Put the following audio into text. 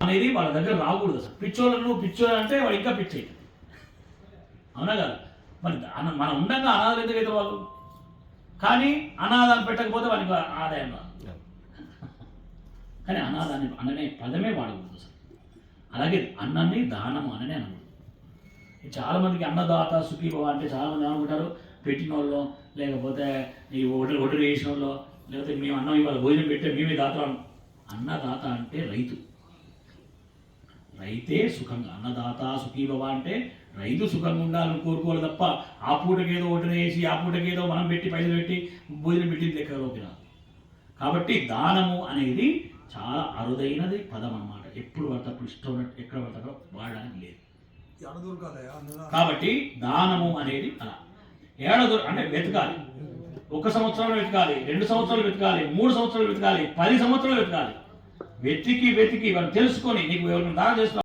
అనేది వాళ్ళ దగ్గర రాకూడదు అసలు. పిచ్చోళ్ళు నువ్వు పిచ్చోళ్ళు అంటే వాడు ఇంకా పిచ్చి. అవునా కదా? మరి మనం ఉండగా అనాథలు ఎందుకు అవుతారు వాళ్ళు? కానీ అనాథాన్ని పెట్టకపోతే వానికి ఆదాయం రాదు. కానీ అనాథాన్ని అననే పదమే వాడకూడదు అసలు. అలాగే అన్నాన్ని దానము అననే అనకూడదు. చాలా మందికి అన్నదాత సుఖీభవ అంటే చాలా మంది ఏమనుకుంటారు? పెట్టిన వాళ్ళు లేకపోతే ఈ ఒడ్డు ఒడ్డు వేసిన వాళ్ళు లేకపోతే మేము అన్నం ఇవాళ భోజనం పెట్టే మేమే దాతలు అన్నదాత అంటే రైతు. రైతే సుఖంగా అన్నదాత సుఖీభవ అంటే రైతు సుఖంగా ఉండాలని కోరుకోవాలి తప్ప ఆ పూటకి ఏదో ఒకటి వేసి ఆ పూటకి ఏదో మనం పెట్టి పైసలు పెట్టి భోజనం పెట్టింది లెక్కలోకి రాదు. కాబట్టి దానము అనేది చాలా అరుదైనది పదం అన్నమాట. ఎప్పుడు పడితే అప్పుడు ఇష్టం ఉన్నట్టు ఎక్కడ పడితే అక్కడ వాడడానికి లేదు. కాబట్టి దానము అనేది అలా. ఏడాది అంటే వెతకాలి. ఒక సంవత్సరం వెతకాలి రెండు సంవత్సరాలు వెతకాలి మూడు సంవత్సరాలు వెతకాలి పది సంవత్సరాలు వెతకాలి. వెతికి వెతికి వాళ్ళు తెలుసుకొని నీకు ఎవరిని దానం చేస్తున్నావు